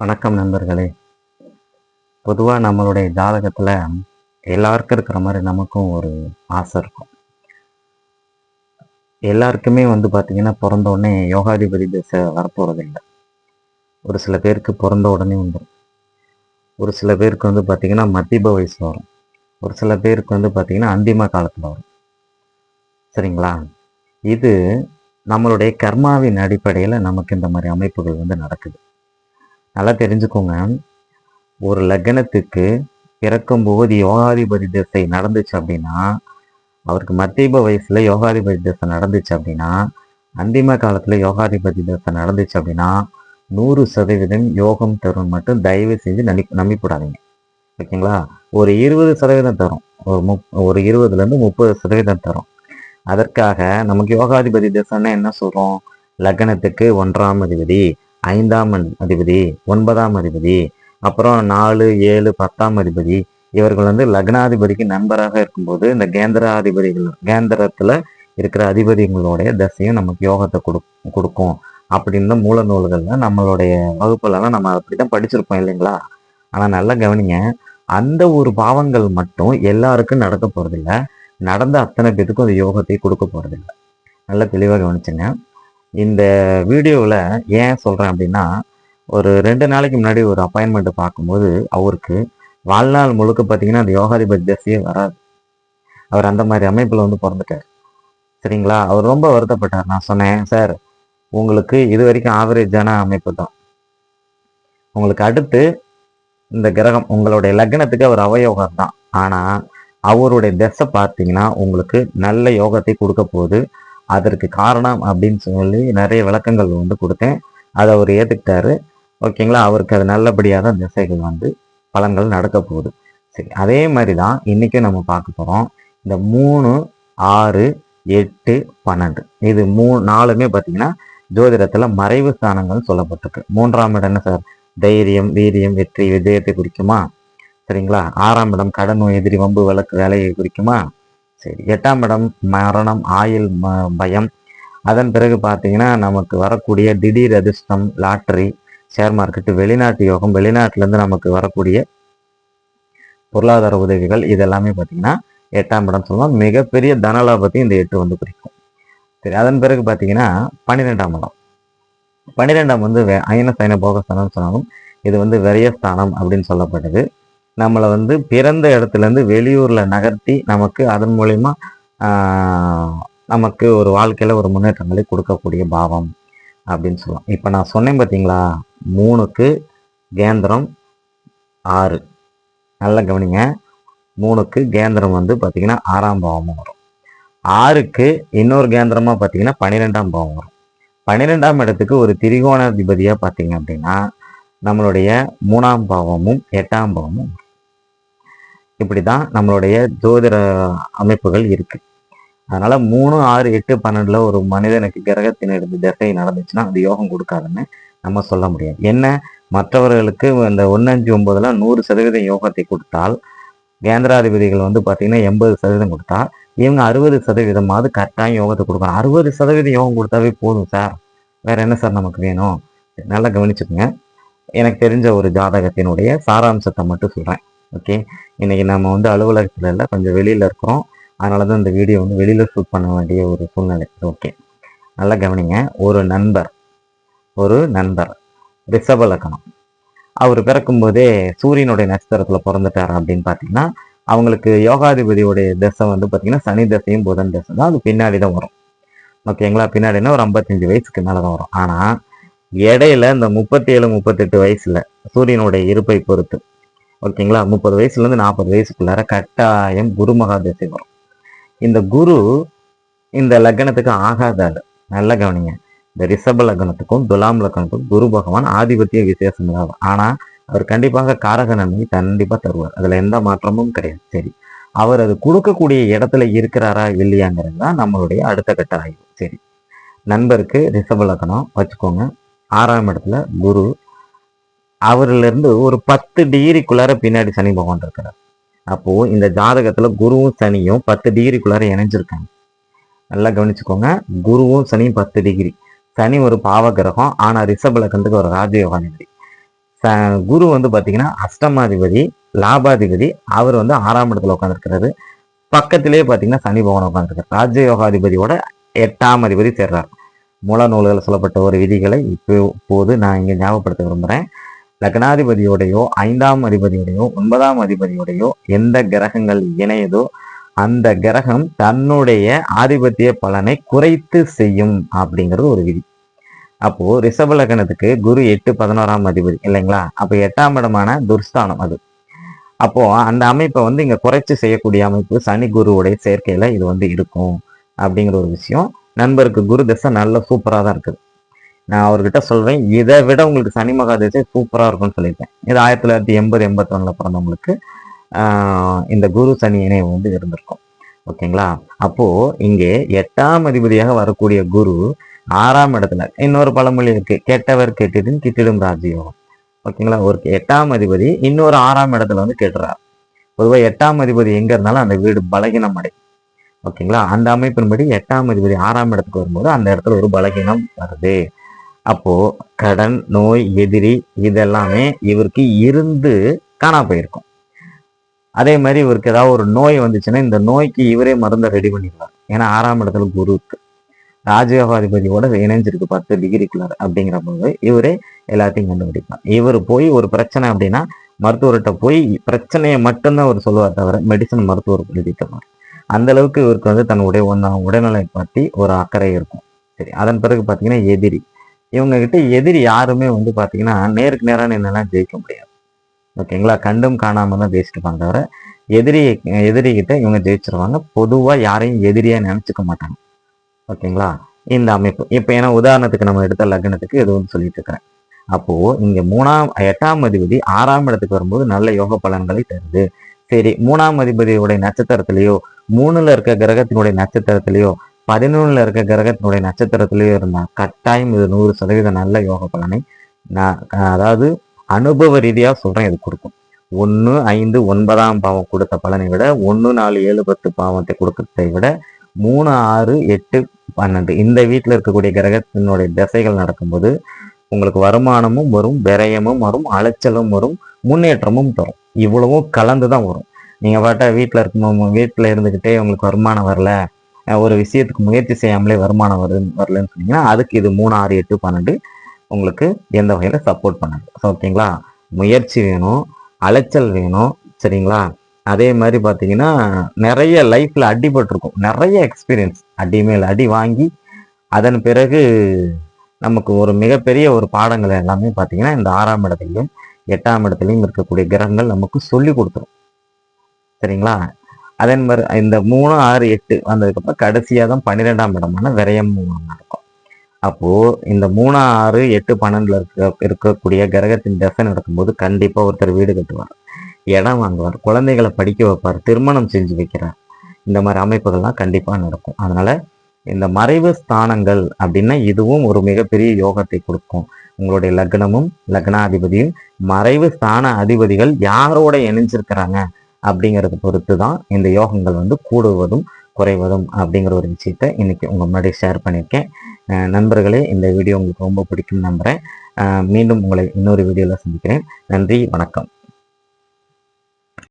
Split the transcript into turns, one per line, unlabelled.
வணக்கம் நண்பர்களே. பொதுவாக நம்மளுடைய ஜாதகத்தில் எல்லாருக்கும் இருக்கிற மாதிரி நமக்கும் ஒரு ஆசை இருக்கும். எல்லாருக்குமே வந்து பார்த்தீங்கன்னா பிறந்த உடனே யோகாதிபதி திசை வரப்போகிறது இல்லை. ஒரு சில பேருக்கு பிறந்த உடனே வந்துடும் ஒரு சில பேருக்கு வந்து பார்த்திங்கன்னா மதிப வயசில் வரும். ஒரு சில பேருக்கு வந்து பார்த்திங்கன்னா அந்திம காலத்தில் வரும். சரிங்களா? இது நம்மளுடைய கர்மாவின் அடிப்படையில் நமக்கு இந்த மாதிரி அமைப்புகள் வந்து நடக்குது. நல்லா தெரிஞ்சுக்கோங்க. ஒரு லக்னத்துக்கு பிறக்கும்போது யோகாதிபதி திசை நடந்துச்சு அப்படின்னா அவருக்கு மத்தியப வயசில் யோகாதிபதி திசை நடந்துச்சு அப்படின்னா அந்திம காலத்தில் யோகாதிபதி திசை நடந்துச்சு அப்படின்னா நூறு சதவீதம் யோகம் தரும் மட்டும் தயவு செஞ்சு நம்பி நம்பிப்படாதீங்க. ஓகேங்களா? ஒரு இருபது சதவீதம் தரும். ஒரு முப் ஒரு இருபதுலேருந்து முப்பது சதவீதம் தரும். அதற்காக நமக்கு யோகாதிபதி திசைன்னா என்ன சொல்கிறோம் லக்னத்துக்கு ஒன்றாம் அதிபதி. ஐந்தாம் அதிபதி ஒன்பதாம் அதிபதி அப்புறம் நாலு ஏழு பத்தாம் அதிபதி இவர்கள் வந்து லக்னாதிபதிக்கு நண்பராக இருக்கும்போது இந்த கேந்திராதிபதிகள் கேந்திரத்துல இருக்கிற அதிபதிகளுடைய தசையும் நமக்கு யோகத்தை கொடு கொடுக்கும். அப்படின்னு மூல நூல்கள்ல நம்மளுடைய வகுப்புலலாம் நம்ம அப்படிதான் படிச்சிருப்போம் இல்லைங்களா? ஆனா நல்லா கவனிங்க அந்த ஒரு பாவங்கள் மட்டும் எல்லாருக்கும் நடக்க போகிறதில்ல நடந்த அத்தனை பேத்துக்கும் அந்த யோகத்தை கொடுக்க போகிறதில்ல நல்லா தெளிவாக கவனிச்சுங்க. இந்த வீடியோவில் ஏன் சொல்கிறேன் அப்படின்னா ஒரு ரெண்டு நாளைக்கு முன்னாடி ஒரு அப்பாயின்மெண்ட் பார்க்கும்போது அவருக்கு வாழ்நாள் முழுக்க பார்த்தீங்கன்னா அந்த யோகாதிபதி தசையே வராது. அவர் அந்த மாதிரி அமைப்பில் வந்து பிறந்துட்டார். சரிங்களா? அவர் ரொம்ப வருத்தப்பட்டார். நான் சொன்னேன் சார் உங்களுக்கு இது வரைக்கும் ஆவரேஜான அமைப்பு தான். உங்களுக்கு அடுத்து இந்த கிரகம் உங்களுடைய லக்னத்துக்கு அவர் அவயோகம் தான். ஆனால் அவருடைய தசை பார்த்தீங்கன்னா உங்களுக்கு நல்ல யோகத்தை கொடுக்க போகுது. அதற்கு காரணம் அப்படின்னு சொல்லி நிறைய விளக்கங்கள் வந்து கொடுத்தேன். அதை அவர் ஏற்றுக்கிட்டாரு ஓகேங்களா? அவருக்கு அது நல்லபடியாக தான் திசைகள் வந்து பலன்கள் நடக்க போகுது. சரி அதே மாதிரி தான் இன்றைக்கும் நம்ம பார்க்க போகிறோம் இந்த மூணு ஆறு எட்டு பன்னெண்டு. இது மூ நாலுமே பார்த்தீங்கன்னா ஜோதிடத்தில் மறைவு ஸ்தானங்கள் சொல்லப்பட்டிருக்கு. மூன்றாம் இடம் என்ன சார்? தைரியம் வீரியம் வெற்றி விஜயத்தை குறிக்குமா? சரிங்களா? ஆறாம் இடம் கடன் எதிரி வம்பு விளக்கு வேலையை குறிக்குமா? சரி எட்டாம் இடம் மரணம் ஆயுள் ம- பயம். அதன் பிறகு பார்த்தீங்கன்னா நமக்கு வரக்கூடிய திடீர் அதிர்ஷ்டம் லாட்டரி ஷேர் மார்க்கெட்டு வெளிநாட்டு யோகம் வெளிநாட்டிலேருந்து நமக்கு வரக்கூடிய பொருளாதார உதவிகள் இதெல்லாமே பார்த்தீங்கன்னா எட்டாம் இடம் சொல்லலாம் மிகப்பெரிய தனலாபத்தையும் இந்த எட்டு வந்து குறிக்கும். சரி அதன் பிறகு பார்த்தீங்கன்னா பன்னிரெண்டாம் இடம். பன்னிரெண்டாம் வந்து வே- அயன சைன போகஸ்தானம்னு சொன்னாலும் இது வந்து விரயஸ்தானம் அப்படின்னு சொல்லப்பட்டது. நம்மளை வந்து பிறந்த இடத்துலேருந்து வெளியூரில் நகர்த்தி நமக்கு அதன் மூலயமா நமக்கு ஒரு வாழ்க்கையில் ஒரு முன்னேற்றங்களை கொடுக்கக்கூடிய பாவம் அப்படின்னு சொல்லலாம் இப்போ நான் சொன்னேன் பார்த்தீங்களா மூணுக்கு கேந்திரம் ஆறு. நல்லா கவனிங்க. மூணுக்கு கேந்திரம் வந்து பார்த்திங்கன்னா ஆறாம் பாவமும் வரும். ஆறுக்கு இன்னொரு கேந்திரமாக பார்த்தீங்கன்னா பன்னிரெண்டாம் பாவம் வரும். பன்னிரெண்டாம் இடத்துக்கு ஒரு திரிகோணாதிபதியாக பார்த்தீங்க அப்படின்னா நம்மளுடைய மூணாம் பாவமும் எட்டாம் பாவமும் இப்படி தான் நம்மளுடைய ஜோதிட அமைப்புகள் இருக்கு. அதனால மூணு ஆறு எட்டு பன்னெண்டுல ஒரு மனிதனுக்கு கிரகத்தின் இருந்து திசை நடந்துச்சுன்னா அது யோகம் கொடுக்காதுன்னு நம்ம சொல்ல முடியாது. என்ன? மற்றவர்களுக்கு இந்த ஒன்று அஞ்சு ஒன்பதுல நூறு சதவீதம் யோகத்தை கொடுத்தால் கேந்திராதிபதிகள் வந்து பார்த்தீங்கன்னா எண்பது சதவீதம் கொடுத்தா இவங்க அறுபது சதவீதமாவது கரெக்டாக யோகத்தை கொடுக்கணும். அறுபது சதவீதம் யோகம் கொடுத்தாவே போதும் சார். வேற என்ன சார் நமக்கு வேணும்? நல்லா கவனிச்சுக்கோங்க. எனக்கு தெரிஞ்ச ஒரு ஜாதகத்தினுடைய சாராம்சத்தை மட்டும் சொல்கிறேன் ஓகே இன்றைக்கி நம்ம வந்து அலுவலகத்தில் இல்லை கொஞ்சம் வெளியில் இருக்கிறோம். அதனால தான் இந்த வீடியோ வந்து வெளியில் ஷூட் பண்ண வேண்டிய ஒரு சூழ்நிலை ஓகே நல்லா கவனிங்க. ஒரு நண்பர். ஒரு நண்பர். ரிஷப லக்கணம் அவர் பிறக்கும்போதே சூரியனுடைய நட்சத்திரத்தில் பிறந்துட்டார் அப்படின்னு பார்த்தீங்கன்னா அவங்களுக்கு யோகாதிபதியோடைய தசை வந்து பார்த்தீங்கன்னா சனி தசையும் புதன் தசை தான். அது பின்னாடி தான் வரும். ஓகேங்களா பின்னாடினா ஒரு ஐம்பத்தஞ்சு வயசுக்கு மேலே தான் வரும். ஆனால் இடையில இந்த முப்பத்தி ஏழு முப்பத்தெட்டு வயசுல சூரியனுடைய இருப்பை பொறுத்து. ஓகேங்களா? முப்பது வயசுல இருந்து நாற்பது வயசுக்குள்ளார கட்டாயம் குரு மகா வரும். இந்த குரு இந்த லக்னத்துக்கு ஆகாத நல்ல கவனிங்க. இந்த ரிஷப லக்னத்துக்கும் துலாம் லக்னத்துக்கும் குரு பகவான் ஆதிபத்திய விசேஷம் தான் ஆனா அவர் கண்டிப்பாக காரக நன்மை கண்டிப்பா தருவார். அதுல எந்த மாற்றமும் கிடையாது. சரி. அவர் அது கொடுக்கக்கூடிய இடத்துல இருக்கிறாரா இல்லையாங்கிறது தான் நம்மளுடைய அடுத்த கட்ட ஆய்வு. சரி. நண்பருக்கு ரிஷப லக்னம் வச்சுக்கோங்க. ஆறாம் இடத்துல குரு. அவரிலிருந்து ஒரு பத்து டிகிரிக்குள்ளார பின்னாடி சனி பகவான் இருக்கிறார். அப்போ இந்த ஜாதகத்துல குருவும் சனியும் பத்து டிகிரிக்குள்ளார இணைஞ்சிருக்காங்க. நல்லா கவனிச்சுக்கோங்க. குருவும் சனியும் பத்து டிகிரி. சனி ஒரு பாவ கிரகம் ஆனா ரிஷப லக்னத்துக்கு ஒரு ராஜயோகாதிபதி ச- குரு வந்து பாத்தீங்கன்னா அஷ்டமாதிபதி லாபாதிபதி அவர் வந்து ஆறாம் இடத்துல உட்காந்துருக்கிறாரு பக்கத்திலேயே பாத்தீங்கன்னா சனி பகவான் உட்காந்துருக்காரு ராஜயோகாதிபதியோட எட்டாம் அதிபதி சேர்றாரு. மூல நூல்களில் சொல்லப்பட்ட ஒரு விதிகளை இப்போ இப்போது நான் இங்கே ஞாபகப்படுத்த விரும்புகிறேன். லக்னாதிபதியோடையோ ஐந்தாம் அதிபதியோடையோ ஒன்பதாம் அதிபதியோடையோ எந்த கிரகங்கள் இணையதோ அந்த கிரகம் தன்னுடைய ஆதிபத்திய பலனை குறைத்து செய்யும் அப்படிங்கிறது ஒரு விதி. அப்போ ரிஷப லக்னத்துக்கு குரு எட்டு பதினோராம் அதிபதி இல்லைங்களா? அப்போ எட்டாம் இடமான துர்ஸ்தானம் அது. அப்போ அந்த அமைப்பை வந்து இங்க குறைச்சு செய்யக்கூடிய அமைப்பு சனி குருவுடைய சேர்க்கையில இது வந்து இருக்கும் அப்படிங்கிற ஒரு விஷயம். நண்பருக்கு குரு தசை நல்ல சூப்பராக தான் இருக்குது. நான் அவர்கிட்ட சொல்கிறேன் இதை விட உங்களுக்கு சனி மகா தசை சூப்பராக இருக்கும்னு சொல்லியிருக்கேன். இது ஆயிரத்தி தொள்ளாயிரத்தி எண்பது எண்பத்தொன்னுல பிறந்தவங்களுக்கு இந்த குரு சனி இணைவு வந்து இருந்திருக்கும். ஓகேங்களா? அப்போது இங்கே எட்டாம் அதிபதியாக வரக்கூடிய குரு ஆறாம் இடத்துல இன்னொரு பழமொழி இருக்கு. கெட்டவர் கெட்டிடும் கிட்டிடும் ராஜயோகம். ஓகேங்களா? ஒரு எட்டாம் அதிபதி இன்னொரு ஆறாம் இடத்துல வந்து கெட்டுறார். பொதுவாக எட்டாம் அதிபதி எங்க இருந்தாலும் அந்த வீடு பலகீனம் அடை ஓகேங்களா? அந்த அமைப்பின்படி எட்டாம் அதிபதி ஆறாம் இடத்துக்கு வரும்போது அந்த இடத்துல ஒரு பலகீனம் வருது. அப்போ கடன் நோய் எதிரி இதெல்லாமே இவருக்கு இருந்து காணா போயிருக்கும். அதே மாதிரி இவருக்கு ஏதாவது ஒரு நோய் வந்துச்சுன்னா இந்த நோய்க்கு இவரே மருந்தை ரெடி பண்ணிடுவார். ஏன்னா ஆறாம் இடத்துல குரு இருக்கு. ராஜயோகாதிபதியோட இணைஞ்சிருக்கு பத்து டிகிரிக்குள்ளார் அப்படிங்கிற போது இவரே எல்லாத்தையும் கண்டுபிடிப்பார். இவர் போய் ஒரு பிரச்சனை அப்படின்னா மருத்துவர்கிட்ட போய் பிரச்சனையை மட்டும்தான் அவர் சொல்லுவார் தவிர மெடிசன் மருத்துவர் எழுதி தருவார் அந்த அளவுக்கு இவருக்கு வந்து தன்னுடைய ஒன்ன உடல்நிலை பற்றி ஒரு அக்கறை இருக்கும். சரி அதன் பிறகு பார்த்தீங்கன்னா எதிரி. இவங்க கிட்ட எதிரி யாருமே வந்து பார்த்தீங்கன்னா நேருக்கு நேராக நின்னெல்லாம் ஜெயிக்க முடியாது. ஓகேங்களா? கண்டும் காணாமல் தான் ஜெயிச்சிருப்பாங்க தவிர எதிரி எதிரி கிட்ட இவங்க ஜெயிச்சிருவாங்க. பொதுவாக யாரையும் எதிரியாக நினச்சிக்க மாட்டாங்க. ஓகேங்களா? இந்த அமைப்பு. இப்போ ஏன்னா உதாரணத்துக்கு நம்ம எடுத்த லக்னத்துக்கு இது வந்து சொல்லிட்டு இருக்கிறேன். அப்போ இங்கே மூணாம் எட்டாம் அதிபதி ஆறாம் இடத்துக்கு வரும்போது நல்ல யோக பலன்களை தருது. சரி மூணாம் அதிபதியுடைய நட்சத்திரத்திலேயோ மூணுல இருக்க கிரகத்தினுடைய நட்சத்திரத்திலேயோ பதினொன்னுல இருக்க கிரகத்தினுடைய நட்சத்திரத்திலேயோ இருந்தா கட்டாயம் இது நூறு சதவீதம் நல்ல யோக பலனை நான் அதாவது அனுபவ ரீதியா சொல்றேன் இது கொடுக்கும். ஒன்று ஐந்து ஒன்பதாம் பாவம் கொடுத்த பலனை விட ஒன்று நாலு ஏழு பத்து பாவத்தை கொடுக்கறதை விட மூணு ஆறு எட்டு பன்னெண்டு இந்த வீட்டில் இருக்கக்கூடிய கிரகத்தினுடைய திசைகள் நடக்கும்போது உங்களுக்கு வருமானமும் வரும் விரயமும் வரும் அலைச்சலும் வரும் முன்னேற்றமும் தரும். இவ்வளவும் கலந்து தான் வரும். நீங்கள் பாட்டா வீட்டில் இருக்கும் வீட்டில் இருந்துக்கிட்டே உங்களுக்கு வருமானம் வரல. ஒரு விஷயத்துக்கு முயற்சி செய்யாமலே வருமானம் வருது வரலன்னு சொன்னீங்கன்னா அதுக்கு இது மூணு ஆறு எட்டு பன்னெண்டு உங்களுக்கு எந்த வகையில் சப்போர்ட் பண்ணாது. ஓகேங்களா முயற்சி வேணும் அலைச்சல் வேணும் சரிங்களா? அதே மாதிரி பார்த்தீங்கன்னா நிறைய லைஃப்பில் அடிபட்டிருக்கும். நிறைய எக்ஸ்பீரியன்ஸ் அடி மேல் அடி வாங்கி அதன் பிறகு நமக்கு ஒரு மிகப்பெரிய ஒரு பாடங்கள் எல்லாமே பார்த்தீங்கன்னா இந்த ஆறாம் இடத்துலையும் எட்டாம் இடத்துலையும் இருக்கக்கூடிய கிரகங்கள் நமக்கு சொல்லி கொடுத்துரும். சரிங்களா? அதே மாதிரி இந்த மூணு ஆறு எட்டு வந்ததுக்கப்புறம் கடைசியாக தான் பன்னிரெண்டாம் இடமான விரயம் நடக்கும். அப்போது இந்த மூணு ஆறு எட்டு பன்னெண்டில் இருக்க இருக்கக்கூடிய கிரகத்தின் தசை நடக்கும்போது கண்டிப்பாக ஒருத்தர் வீடு கட்டுவார். இடம் வாங்குவார் குழந்தைகளை படிக்க வைப்பார் திருமணம் செஞ்சு வைக்கிறார். இந்த மாதிரி அமைப்புகள்லாம் கண்டிப்பாக நடக்கும். அதனால இந்த மறைவு ஸ்தானங்கள் அப்படின்னா இதுவும் ஒரு மிகப்பெரிய யோகத்தை கொடுக்கும். உங்களுடைய லக்னமும் லக்னாதிபதியும் மறைவு ஸ்தான அதிபதிகள் யாரோட இணைஞ்சிருக்கிறாங்க அப்படிங்கிறத பொறுத்து தான் இந்த யோகங்கள் வந்து கூடுவதும் குறைவதும் அப்படிங்கிற ஒரு விஷயத்த இன்னைக்கு உங்க முன்னாடி ஷேர் பண்ணியிருக்கேன். நண்பர்களே இந்த வீடியோ உங்களுக்கு ரொம்ப பிடிக்கும் நம்புறேன். மீண்டும் உங்களை இன்னொரு வீடியோவில் சந்திக்கிறேன். நன்றி வணக்கம்.